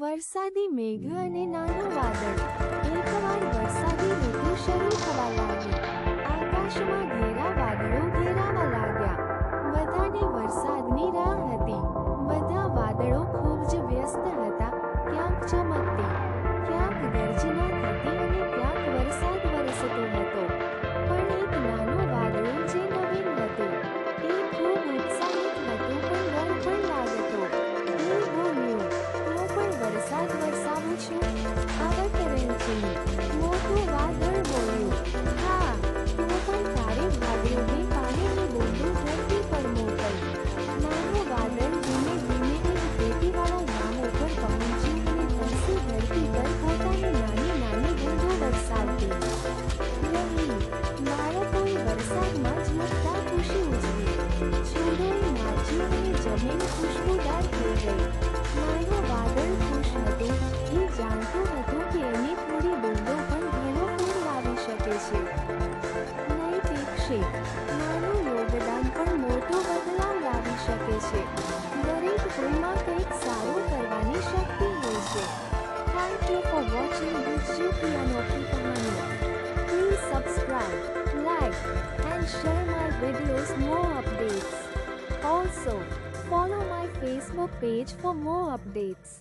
વરસાદી મેઘ અને નાનું વાદળ. એકવાર વરસાદી ઋતુ શરૂ થવા લાગી. આકાશમાં ઘેરા વાદળો ઘેરાવા લાગ્યા. બધાને વરસાદની રાહ હતી. બધા વાદળો ખૂબ જ વ્યસ્ત હતા. ક્યાંક ચમકતી, ક્યાંક ગર્જના થતી અને ક્યાંક વરસાદ વરસતો હતો. મોટું વાદળ બોલ્યું હા તું પણ તારે વાદળોને પાણીની બૂંદો ધરતી પર મોકલ નાનું વાદળ ધીમે ધીમે એક પેટીવાળા નામ ઉપર પહોંચ્યું અને તરસી ધરતી પર પોતાની ખુશ્બુદાર થઈ ગઈ. નાનું છે નૈતિક શીખ નાનું યોગદાન પણ મોટો બદલાવ લાવી શકે છે દરેક કોઈમાં કંઈક સારું કરવાની શક્તિ હોય છે thank you for watching this Juki અનોખી કહાની Please subscribe, like, and share my videos more updates. Also, follow my Facebook page for more updates.